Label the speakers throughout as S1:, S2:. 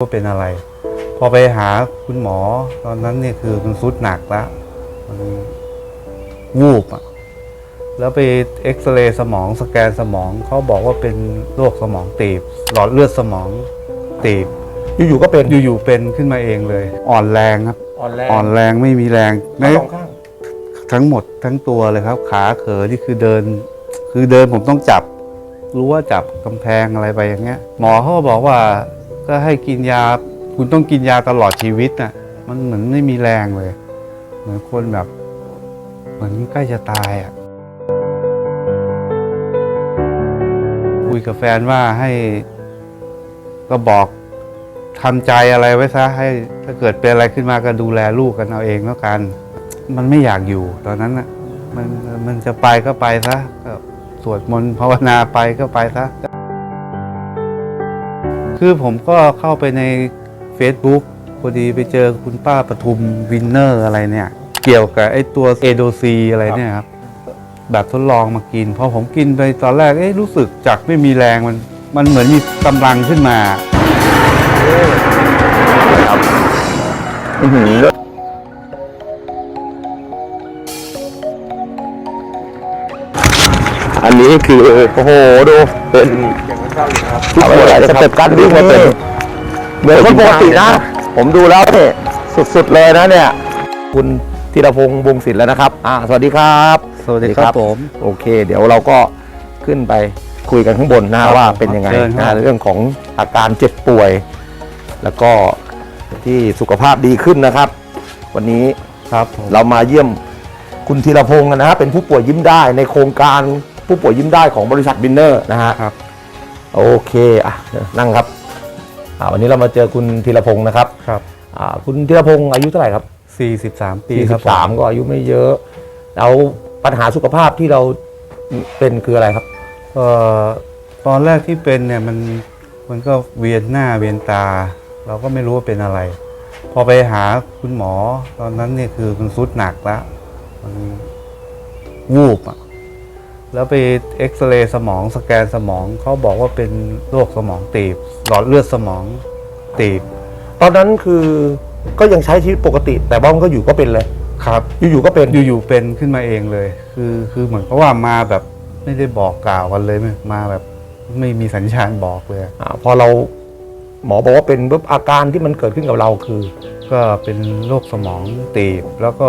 S1: ว่าเป็นอะไร พอไปหาคุณหมอตอนนั้นเนี่ยคือมันซุดหนักแล้วมันวูบอะแล้วไปเอ็กซเรย์สมองสแกนสมองเขาบอกว่าเป็นโรคสมองตีบ หลอดเลือดสมองตีบ
S2: อยู่ๆก็เป็น
S1: อยู่ๆเป็นขึ้นมาเองเลย อ่อนแรงครับ
S2: อ่อนแรง
S1: อ่อนแรงไม่มีแรง
S2: ทั้
S1: แม้
S2: งสองข้าง
S1: ทั้งหมดทั้งตัวเลยครับ ขาเขอนี่คือเดิน คือเดินผมต้องจับ รู้ว่าจับกำแพงอะไรไปอย่างเงี้ย หมอเขาก็บอกว่า ก็ให้กินยาคุณต้องกินยาตลอดชีวิตน่ะ มันเหมือนไม่มีแรงเลย เหมือนคนแบบ เหมือนใกล้จะตายอะคุยกับแฟนว่าให้ก็บอกทำใจอะไรไว้ซะให้ถ้าเกิดเป็นอะไรขึ้นมาก็ดูแลลูกกันเอาเองแล้วกัน มันไม่อยากอยู่ตอนนั้นน่ะมันมันจะไปก็ไปซะก็สวดมนต์ภาวนาไปก็ไปซะ คือผมก็เข้าไปใน Facebook พอดีไปเจอคุณป้าปทุมวินเนอร์อะไรเนี่ย เกี่ยวกับไอ้ตัวเอโดซีอะไรเนี่ยครับ แบบทดลองมากิน พอผมกินไปตอนแรกเอ๊ะรู้สึกจากไม่มีแรงมัน มันเหมือนมีกำลังขึ้นมา
S2: อื้อหือ อันนี้คือโอ้โหดูเป็นผู้ป่วยสเต็ปการวิ่งมาเป็นเหมือนคนปกตินะ ผมดูแล้วเนี่ยสุดๆเลยนะเนี่ย คุณธีรพงษ์วงศิลป์แล้วนะครับ อ่าสวัสดีครับ
S1: สวัสดีครับผม
S2: โอเค เดี๋ยวเราก็ขึ้นไปคุยกันข้างบนนะครับว่าเป็นยังไง
S1: เชิญครับ
S2: นะเรื่องของอาการเจ็บป่วย แล้วก็ที่สุขภาพดีขึ้นนะครับ วันนี้
S1: ครับผม
S2: เรามาเยี่ยมคุณธีรพงศ์นะฮะเป็นผู้ป่วยยิ้มได้ในโครงการ ผู้ป่วยยิ้มได้ของบริษัทบินเนอร์นะฮะ
S1: ครับ
S2: โอเคอะเดี๋ยวนั่งครับอ่าวันนี้เรามาเจอคุณธีรพงศ์นะครับ
S1: ครับ
S2: อ่าคุณธีรพงศ์อายุเท่าไหร่ครับ
S1: 43 ปีครับผม
S2: 43ก็อายุไม่เยอะแล้วปัญหาสุขภาพที่เราเป็นคืออะไรครับ
S1: เอ่อตอนแรกที่เป็นเนี่ยมันมันก็เวียนหน้าเวียนตา เราก็ไม่รู้ว่าเป็นอะไร พอไปหาคุณหมอตอนนั้นเนี่ยคือมันซุดหนักแล้วมันวูบอะ แล้วไปเอ็กซเรย์สมองสแกนสมองเขาบอกว่าเป็นโรคสมองตีบ หลอดเลือดสมองตีบ
S2: ตอนนั้นคือก็ยังใช้ชีวิตปกติ แต่บ้องก็อยู่ก็เป็นเลย
S1: ครับ
S2: อยู่ๆก็เป็น
S1: อยู่ๆเป็นขึ้นมาเองเลย คือคือเหมือนกับว่ามาแบบไม่ได้บอกกล่าวกันเลยมาแบบไม่มีสัญญาณบอกเลย
S2: อาพอเราหมอบอกว่าเป็นปุ๊บอาการที่มันเกิดขึ้นกับเราคือ
S1: ก็เป็นโรคสมองตีบแล้วก็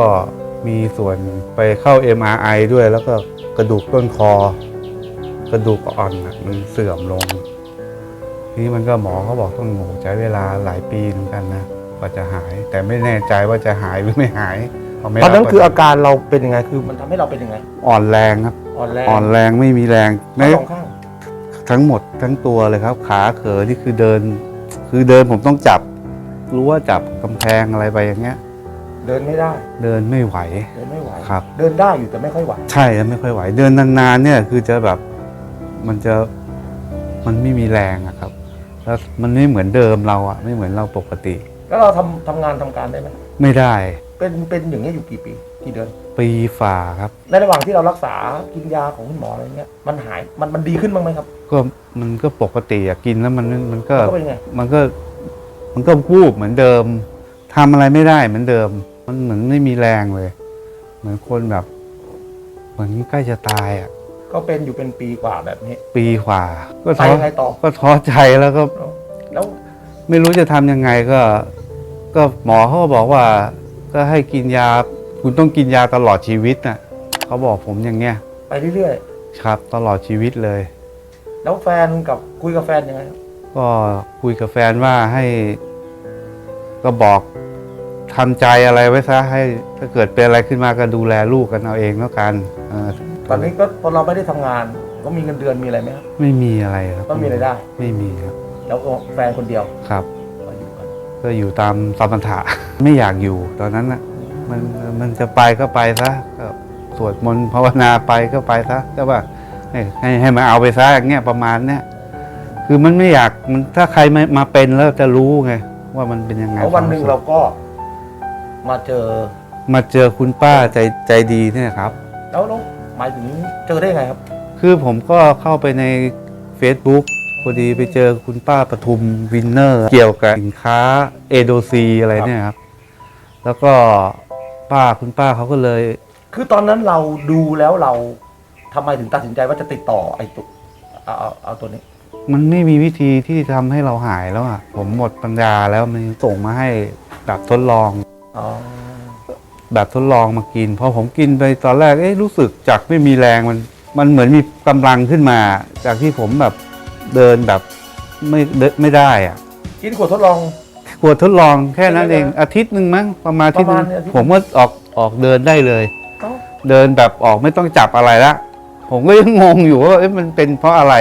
S1: มีส่วนไปเข้า MRI ด้วย แล้วก็กระดูกต้นคอ กระดูกอ่อนน่ะมันเสื่อมลง ทีนี้มันก็หมอเขาบอกต้องโหใช้เวลาหลายปีเหมือนกันนะกว่าจะหาย แต่ไม่แน่ใจว่าจะหายหรือไม่หายเพราะไม่
S2: ตอนนั้น
S1: รับ
S2: คืออาการเราเป็นยังไงคือมันทำให้เราเป็นยังไง
S1: อ่อนแรงครับ
S2: อ่อนแรง
S1: อ่อนแรงไม่มีแรง
S2: ทั้
S1: แม้
S2: งสองข้าง
S1: ทั้งหมดทั้งตัวเลยครับ ขาเขอนี่คือเดิน คือเดินผมต้องจับ รู้ว่าจับกำแพงอะไรไปอย่างเงี้ย
S2: เดินไม่ได้
S1: เดินไม่ไหว
S2: เดินไม่ไหว
S1: ครับ
S2: เดินได้อยู่แต่ไม่ค่อยไหว
S1: ใช่แล้วไม่ค่อยไหว เดินนานๆเนี่ยคือจะแบบมันจะมันไม่มีแรงอะครับ แล้วมันไม่เหมือนเดิมเราอะไม่เหมือนเราปกติ
S2: แล้วเราทำทำงานทำการได้ไหม
S1: ไม่ได้
S2: เป็นเป็นอย่างนี้ยอยู่กี่ปีกี่เดือน
S1: ปีฝ่าครับ
S2: ในระหว่างที่เรารักษากินยาของคุณหมออะไรเงี้ยมันหายมันมันดีขึ้นบ้างไหมครับ
S1: ก็มันก็ปกติอะกินแล้วมันมันก็
S2: ก็เป็นไง
S1: มันก็มันก็วูบเหมือนเดิม ทำอะไรไม่ได้เหมือนเดิม มันเหมือนไม่มีแรงเลย เหมือนคนแบบ เหมือนใกล้จะตายอะ
S2: ก็เป็นอยู่เป็นปีกว่าแบบนี้
S1: ปีกว่า ก็
S2: ไป
S1: ท้อ
S2: ยังไงต่อ
S1: ก็ท้อใจแล้วก็
S2: แล้ว
S1: ไม่รู้จะทำยังไงก็ ก็หมอเขาก็บอกว่า ก็ให้กินยา คุณต้องกินยาตลอดชีวิตน่ะเขาบอกผมอย่างเงี้ย
S2: ไปเรื่อย
S1: ครับ ตลอดชีวิตเลย
S2: ๆ แล้วแฟนกับคุยกับแฟนยังไงครับ
S1: ก็คุยกับแฟนว่าให้ ก็บอกทำใจอะไรไว้ซะให้ถ้าเกิดเป็นอะไรขึ้นมาก็ดูแลลูกกันเอาเองแล้วกันเออ
S2: ตอนนี้ก็พอเราไม่ได้ทำงานก็มีเงินเดือนมีอะไรไหมครับ
S1: ไม่มีอะไรครับ
S2: ก็มีรายได้
S1: ไม่มีครับ
S2: แล้วก็แฟนคนเดียว
S1: ครับ
S2: ก็อยู่กัน
S1: ก็อยู่ตามสมถะไม่อยากอยู่ตอนนั้นน่ะมันมันจะไปก็ไปซะก็สวดมนต์ภาวนาไปก็ไปซะแต่ว่าให้ให้ให้มาเอาไปซะอย่างเงี้ยประมาณเนี้ยคือมันไม่อยากมันถ้าใครไม่มาเป็นแล้วจะรู้ไง ว่ามันเป็นยังไง
S2: แล้ววันหนึ่งเราก็มาเจอ
S1: มาเจอคุณป้าใจใจดีเนี่ยครับ
S2: แล้วแล้วหมายถึงเจอได้ไงครับ
S1: คือผมก็เข้าไปใน Facebook พพอดีไปเจอคุณป้าปทุมวินเนอร์ เกี่ยวกับสินค้าเอโดซีอะไรเนี่ยครับ แล้วก็ป้าคุณป้าเขาก็เลย
S2: คือตอนนั้นเราดูแล้วเราทำไมถึงตัดสินใจว่าจะติดต่อไอ้ตัวเอาเอาเอาตัวนี้
S1: มันไม่มีวิธีที่ทำให้เราหายแล้วอะ ผมหมดปัญญาแล้วมันส่งมาให้แบบทดลอง
S2: อ๋อ
S1: แบบทดลองมากินพอผมกินไปตอนแรกเอ๊ะรู้สึกจากไม่มีแรงมัน มันเหมือนมีกำลังขึ้นมา จากที่ผมแบบเดินแบบไม่เดินไม่ได้อะ
S2: กินขวดทดลอง
S1: ขวดทดลองแค่นั้นเอง อาทิตย์หนึ่งมั้งประมาณอาทิตย์หนึง
S2: ประมาณเนี่ยอาทิตย์
S1: ผมก็ออกออกเดินได้เลย
S2: เอ้า
S1: เดินแบบออกไม่ต้องจับอะไรละผมก็ยังงงอยู่ว่าเอ๊ะมันเป็นเพราะอะไร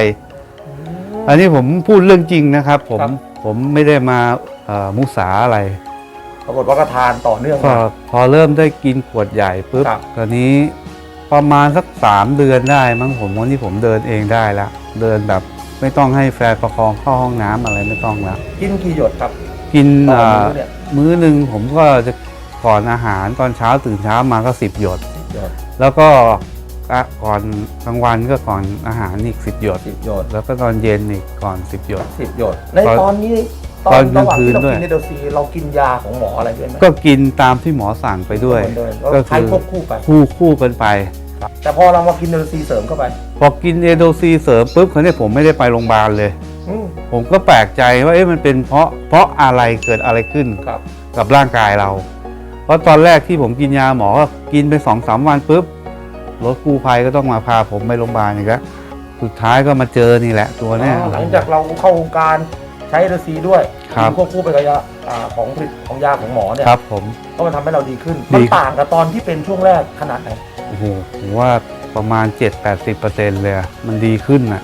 S1: อันนี้ผมพูดเรื่องจริงนะครับ ผม
S2: ครับ
S1: ผมไม่ได้มาเอ่อมุสาอะไร
S2: ปรากฏว่าก็ทานต่อเนื่อง
S1: ก็
S2: มา
S1: พอเริ่มได้กินขวดใหญ่ปุ๊บ
S2: ครับ
S1: ตอนนี้ประมาณสักสามเดือนได้มั้งผมวันที่ผมเดินเองได้แล้วเดินแบบไม่ต้องให้แฟนประคองเข้าห้องน้ำอะไรไม่ต้องแล้ว
S2: กินกี่หยดครับ
S1: กิน
S2: ต่อ
S1: เอ่อ
S2: มื้อเนี่ย
S1: มื้อหนึ่งผมก็จะก่อนอาหารตอนเช้าตื่นเช้ามาก็สิบหยด
S2: หยด
S1: แล้วก็ อะก่อนกลางวันก็ก่อนอาหารอีกสิบหยด
S2: สิบหยด
S1: แล้วก็ตอนเย็นอีกก่อนสิบหยด
S2: สิบหยด ใน
S1: ตอน
S2: ตอนนี้ต
S1: ต
S2: อ
S1: อนน
S2: ระหว่างที่
S1: กลางคืน
S2: เรา
S1: ด้วย
S2: กินเนโดซีเรากินยาของหมออะไรด้วยไหม
S1: ก็กินตามที่หมอสั่งไปด้วย
S2: เหมือนเดิม
S1: ก็
S2: ก็
S1: คือ
S2: ใช้ควบคู่ไป
S1: คู่คู่กันไป
S2: ครับแต่พอเรามากินเนโดซีเสริมเข้าไป
S1: พอกินเอโดซีเสริมปุ๊บเขาวเนี่ยผมไม่ได้ไปโรงพยาบาลเลย
S2: อืม
S1: ผมก็แปลกใจว่าเอ๊ะมันเป็นเพราะเพราะอะไรเกิดอะไรขึ้น
S2: ครับ
S1: กับร่างกายเรา เพราะตอนแรกที่ผมกินยาหมอก็กินไปสองสามวันปุ๊บ รถกู้ภัยก็ต้องมาพาผมไปโรงพยาบาลอีกแล้วสุดท้ายก็มาเจอนี่แหละตัวเนี้ย
S2: อ๋อหลังจากเราเข้าวงการใช้เนโดซีด้วย
S1: ครับ
S2: กินควบคู่ไปกับยาอ่าของผลิตของยาของหมอเนี่ย
S1: ครับผม
S2: ก็มันทำให้เราดีขึ้น
S1: ดี
S2: มันต่างกับตอนที่เป็นช่วงแรกขนาดไหน
S1: โอ้โหผมว่าประมาณ 7-80%เลยอะมันดีขึ้นอะ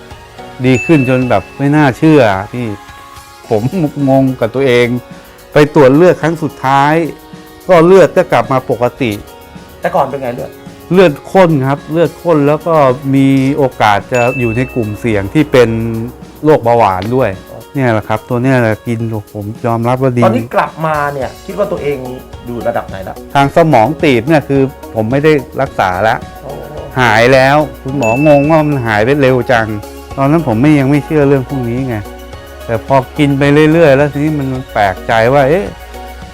S1: ดีขึ้นจนแบบไม่น่าเชื่ออะพี่ผมงงกับตัวเอง ไปตรวจเลือดครั้งสุดท้าย ก็เลือดก็กลับมาปกติ
S2: แต่ก่อนเป็นไงเลือด
S1: เลือดข้นครับ เลือดข้นแล้วก็มีโอกาสจะอยู่ในกลุ่มเสี่ยงที่เป็นโรคเบาหวานด้วย เนี่ยแหละครับ ตัวเนี้ยแหละกินผมยอมรับว่าดี
S2: ตอนนี้กลับมาเนี่ยคิดว่าตัวเองอยู่ระดับไหนละ
S1: ทางสมองตีบเนี่ยคือผมไม่ได้รักษาแล้ว
S2: โอ้
S1: หายแล้วคุณหมองงว่ามันหายไปเร็วจัง ตอนนั้นผมไม่ยังไม่เชื่อเรื่องพวกนี้ไงแต่พอกินไปเรื่อย ๆ แล้วทีนี้มันแปลกใจว่า เอ๊ะ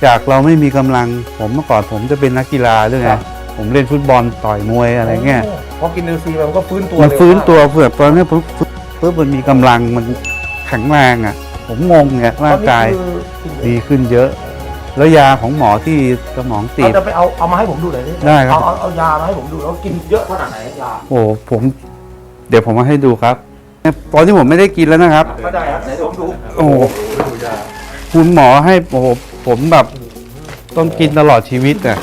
S1: จากเราไม่มีกำลังผมเมื่อก่อนผมจะเป็นนักกีฬาด้วยไง ผมเล่นฟุตบอลต่อยมวยอะไรเงี้ย
S2: พอกินเนโดซีไปมันก็ฟื้นตัว
S1: มัน
S2: เร็ว
S1: ฟื้น
S2: มาก
S1: ตัวเฟือบตอนนี้ปุ๊บปุ๊บมันมีกำลังมันแข็งแรงอะ ผมงงเนี่ยร่างกาย
S2: ตอนนี้คือ
S1: ดีขึ้นเยอะ แล้วยาของหมอที่สมองตี
S2: เรา
S1: บ
S2: จะไปเอาเอามาให้ผมดูหน่อยดิ
S1: ได้ครับ
S2: เอาเอาเอายามาให้ผมดูแล้วกินเยอะขนาดไหนยา
S1: โอ้ผม เดี๋ยวผมมาให้ดูครับตอนที่ผมไม่ได้กินแล้วนะครับ
S2: ก็ได้ครับไหนเดี๋ยวผมดู
S1: โอ้โหคุณหมอให้โอ้โหผมแบบต้องกินตลอดชีวิตอะ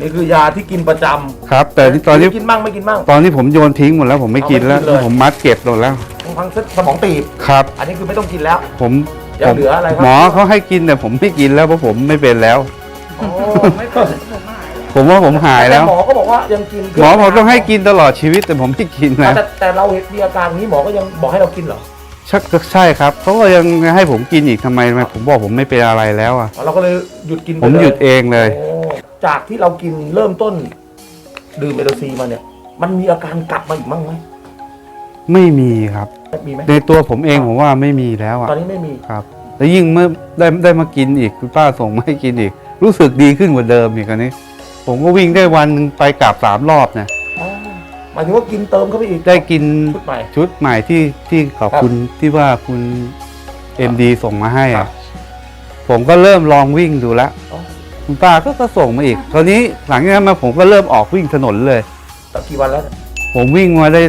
S2: นี่คือยาที่กินประจำ
S1: ครับ แต่นี่ตอนนี้
S2: กินบ้างไม่กินบ้าง
S1: ตอนนี้ผมโยนทิ้งหมดแล้วผมไม่กินแล้ว
S2: เอาไม่กินเลย
S1: ผมมัดเก็บหมดแล้ว
S2: ทั้งสมองตีบ
S1: ครับ
S2: อันนี้คือไม่ต้องกินแล้ว
S1: ผม
S2: ยัง
S1: ผม
S2: เหลืออะไรครับ
S1: หมอเขาให้กินแต่ผมไม่กินแล้วเพราะผมไม่เป็นแล้ว
S2: โอ้
S3: ไม่เป็นผมหายแล้ว
S1: ผมว่าผมหายแล้ว
S2: ต่หมอก็บอกว่ายังกิน
S1: หมอบอกต้องให้กินตลอดชีวิตแต่ผมไม่กินนะ
S2: แต่แต่เราเห็นมีอาการนี้หมอก็ยังบอกให้เรากินเหรอ
S1: ชักก็ใช่ครับเขาก็ยังให้ผมกินอีกทำไมทำไมผมบอกผมไม่เป็นอะไรแล้วอะ
S2: เราก็เลยหยุดกินไป
S1: ผม
S2: ล
S1: หยุดเองเลย
S2: โอ้ จากที่เรากินเริ่มต้น ดื่มเอโดซีมาเนี่ย มันมีอาการกลับมาอีกมั้งไหม
S1: ไม่มีครับ
S2: มีไหม
S1: ในตัวผมเองผมว่าไม่มีแล้วอะ
S2: ตอนนี้ไม่มี
S1: ครับแล้วยิ่งเมื่อได้ได้มากินอีกคุณป้าส่งมาให้กินอีก รู้สึกดีขึ้นกว่าเดิมอีกอันนี้ ผมก็วิ่งได้วันหนึ่งไปกลับสามรอบเนี่ย
S2: อ๋อหมายถึงว่ากินเติมเข้าไปอีก
S1: ได้กิน
S2: ชุดใหม่
S1: ชุดใหม่ที่ที่ขอบคุณที่ว่าคุณเอ็มดีส่งมาให้
S2: ครั
S1: อะ
S2: บ
S1: ผมก็เริ่มลองวิ่งดูแล้ว
S2: อ๋อ
S1: คุณป้าก็ก็ส่งมาอีกคราวนี้หลังจากนั้นมาผมก็เริ่มออกวิ่งถนนเลย
S2: แต่กี่วันแล้วเนี่ย
S1: ผมวิ่งมาได้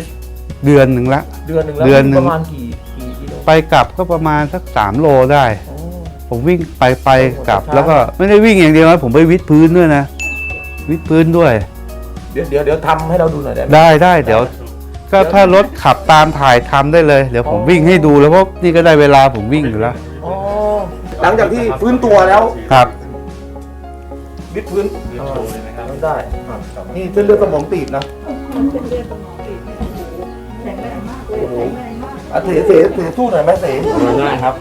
S1: เดือนหนึ่งละ
S2: เดือนหนึ่งแล้ว
S1: เดือนหนึ่ง
S2: ประมาณกี่กี่กิโล
S1: ไปกลับก็ประมาณสักสามโลได้
S2: อ๋อ
S1: ผมวิ่งไปไปกลับ
S2: ช้า
S1: แล้วก็ไม่ได้วิ่งอย่างเดียวนะผมไปวิดพื้นด้วยนะ วิดพื้นด้วย
S2: เดี๋ยวเดี๋ยวเดี๋ยวทำให้เราดูหน่อยได้ไหม
S1: ได้ได้เดี๋ยว ก็ถ้ารถขับตามถ่ายทำได้เลย เดี๋ยวผม
S2: อ๋อ
S1: วิ่งให้ดูแล้วเพราะนี่ก็ได้เวลาผมวิ่งอยู่แล้ว
S2: อ๋อหลังจากที่ฟื้นตัวแล้ว
S1: ครับ
S2: วิดพื้นได้นี่เส้นเลือดสมองตีบนะ
S3: มันเป็นเลือดสมองตีบเนี่ยโอ้โหแข็งแรงมากเลยแข็งแรงมาก
S2: อะเสเสเสสู้หน่อยไหมเส
S4: ได้ครับ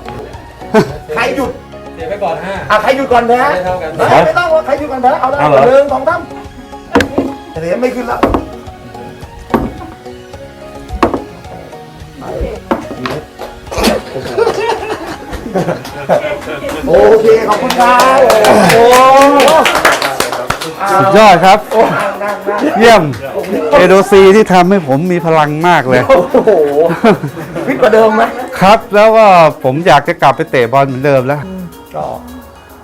S2: ใครหยุด
S4: เดี๋ยวไปก่อนห้า
S2: อะใครหยุดก่อนแพ้
S4: ไม่เท่ากัน
S2: เฮ้ยไม่ต้องหรอกใครหยุดก่อนแพ้เอาได้
S1: เอาเหรอ
S2: หนึ่งสองสามเสไม่ขึ้นแล้วโอเคขอบคุณครับโอ้
S1: สุดยอดครับ เยี่ยมเอโดซีที่ทำให้ผมมีพลังมากเลย
S2: โหฟิตกว่าเดิมไหม
S1: ครับแล้วก็ผมอยากจะกลับไปเตะบอลเหมือนเดิมแล้ว
S2: ก็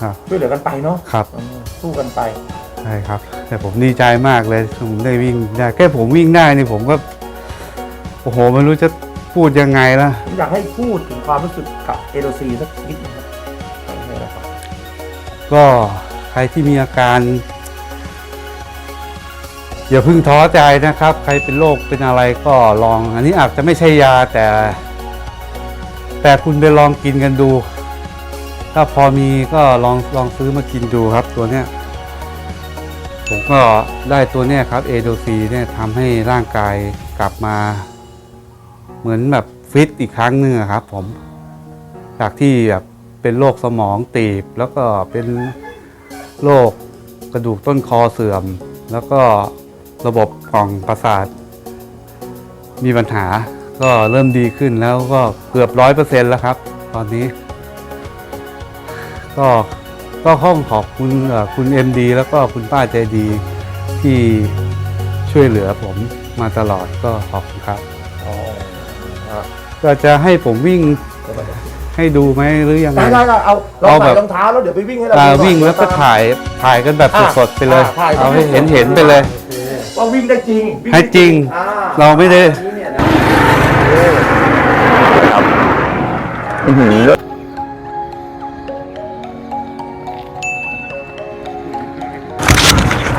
S1: ครับ
S2: ช่วยเหลือกันไปเนาะ
S1: ครับ
S2: อืมสู้กันไป
S1: ใช่ครับ แต่ผมดีใจมากเลยผมได้วิ่งได้แค่ผมวิ่งได้นี่ผมก็ โอ้โหไม่รู้จะพูดยังไงละ
S2: ผมอยากให้พูดถึงความรู้สึกกับเอโดซีสักนิดนึงครับนี่นะครับ
S1: ก็ใครที่มีอาการ อย่าเพิ่งท้อใจนะครับ ใครเป็นโรคเป็นอะไรก็ลอง อันนี้อาจจะไม่ใช่ยาแต่ แต่คุณไปลองกินกันดู ถ้าพอมีก็ลองลองซื้อมากินดูครับตัวเนี้ยผมก็ได้ตัวเนี้ยครับเอโดซีเนี่ยทำให้ร่างกายกลับมา เหมือนแบบฟิตอีกครั้งหนึ่งครับ ผม จากที่แบบเป็นโรคสมองตีบ แล้วก็เป็นโรคกระดูกต้นคอเสื่อม แล้วก็ ระบบกล่องประสาท มีปัญหาก็เริ่มดีขึ้นแล้วก็เกือบร้อยเปอร์เซ็นต์แล้วครับ ตอนนี้ ก็ก็ข้องขอบคุณเอ่อคุณ MD แล้วก็คุณป้าใจดีที่ช่วยเหลือผมมาตลอดก็ขอบคุณครับ
S2: อ๋อครับ
S1: ก็จะให้ผมวิ่งให้ดูไหมหรือยังไง
S2: ได้ได้เอาเราใส่
S1: แบบ
S2: รองเท้าแล้วเดี๋ยวไปวิ่งให้เรา
S1: วิ่งแล้วก็ถ่ายถ่ายกันแบบสดๆไปเล
S2: ย
S1: เอาให้เห็นเห็นๆไปเลย
S2: ว่าวิ่งได้จริงวิ่ง
S1: ให้
S2: ได้
S1: จริง
S2: อ่า
S1: เราไม่ได้
S2: อื้อหือ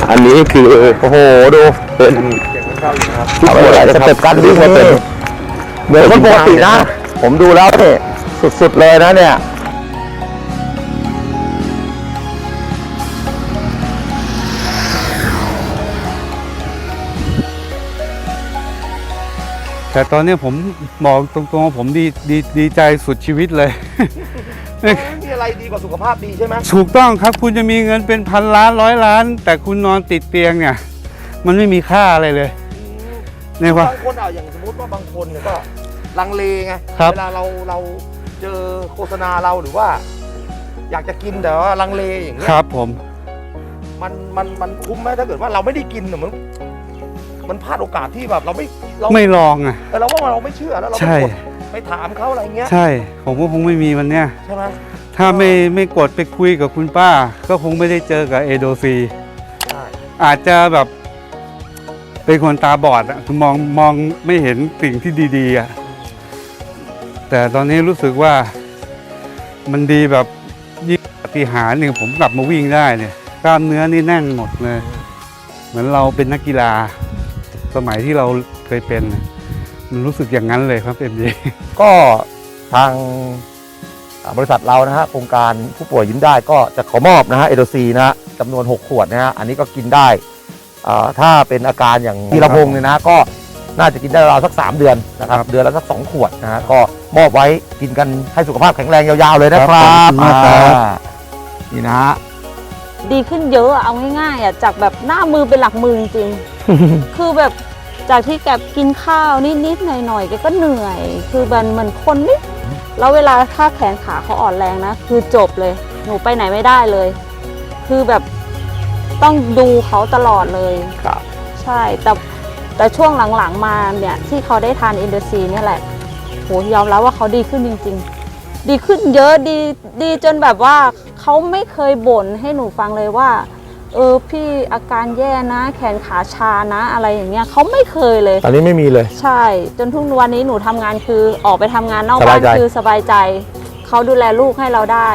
S2: อันนี้คือโอ้โหดูเป็นเอาไปหลายสเต็ปการวิ่งมาเป็นเหมือนคนปกตินะ ผมดูแล้วเนี่ยสุดๆเลยนะเนี่ย
S1: แต่ตอนนี้ผมบอกตรงๆว่าผมดีดีดีใจสุดชีวิตเลย
S2: ไม่มีอะไรดีกว่าสุขภาพดีใช่ไหม
S1: ถูกต้องครับคุณจะมีเงินเป็นพันล้านร้อยล้าน แต่คุณนอนติดเตียงเนี่ย มันไม่มีค่าอะไรเลยในว่า
S2: บางคนอะอย่างสมมติว่าบางคนเนี่ยก็ลังเลไง
S1: ครับ
S2: เวลาเราเราเจอโฆษณาเราหรือว่า อยากจะกินแต่ว่าลังเลอย่างเงี้
S1: ค
S2: ย
S1: รับผม
S2: มันมันมันคุ้มไหมถ้าเกิดว่าเราไม่ได้กินน่ะมัน มันพลาดโอกาสที่แบบเราไม่เรา
S1: ไม่ลองอะ
S2: เออเราว่าเราไม่เชื่อแล้วเรา
S1: ใช่
S2: ไปกดไปถามเขาอะไรเงี้ย
S1: ใช่ ผมก็คงไม่มีวันเนี้ย
S2: ใช่ไหม
S1: ถ้าไม่ไม่กดไปคุยกับคุณป้า ก็คงไม่ได้เจอกับเอโดซี
S2: ใช่
S1: อาจจะแบบเป็นคนตาบอดอะคือมองมองไม่เห็นสิ่งที่ดีๆอะแต่ตอนนี้รู้สึกว่ามันดีแบบยิ่งปฏิหารย์เนี่ยผมกลับมาวิ่งได้เนี่ย กล้ามเนื้อนี่แน่นหมดเลย เหมือนเราเป็นนักกีฬา สมัยที่เราเคยเป็นน่ะมันรู้สึกอย่างนั้นเลยครับเอ็มดี
S2: ก็ทางอ่าบริษัทเรานะฮะโครงการผู้ป่วยยิ้มได้ก็จะขอมอบนะฮะเอโดซีนะฮะจำนวน 6 ขวดนะฮะอันนี้ก็กินได้อ่าถ้าเป็นอาการอย่างพีระพงศ์เนี่ยนะก็น่าจะกินได้ราวสัก 3 เดือนนะครับ
S1: ครับ
S2: เดือนละสัก 2 ขวดนะฮะก็มอบไว้กินกันให้สุขภาพแข็งแรงยาวๆเลยนะค
S1: ครั
S2: รั
S1: บบขอบคุณมากครับ
S2: อ่านี่นะฮะ
S4: ดีขึ้นเยอะอะเอาง่ายๆอะจากแบบหน้ามือเป็นหลักมือจริงๆ คือแบบจากที่แกกินข้าวนิดๆหน่อยๆแกก็เหนื่อย คือมันเหมือนคนนิดแล้วเวลาถ้าแขนขาเขาอ่อนแรงนะ คือจบเลย หนูไปไหนไม่ได้เลย คือแบบต้องดูเขาตลอดเลย
S2: ครับ
S4: ใช่แต่แต่ช่วงหลังๆมาเนี่ย ที่เขาได้ทานอินเดซีเนี่ยแหละโหยอมรับว่าเขาดีขึ้นจริง ๆ ดีขึ้นเยอะดีดีจนแบบว่าเขาไม่เคยบ่นให้หนูฟังเลยว่า เออพี่อาการแย่นะ แขนขาชานะ อะไรอย่างเงี้ยเขาไม่เคยเลย
S2: ตอนนี้ไม่มีเลย
S4: ใช่ จนทุกวันนี้หนูทำงานคือออกไปทำงานนอก
S2: ส
S4: บ้า
S2: บานยใจ
S4: คือสบายใจ เขาดูแลลูกให้เราได้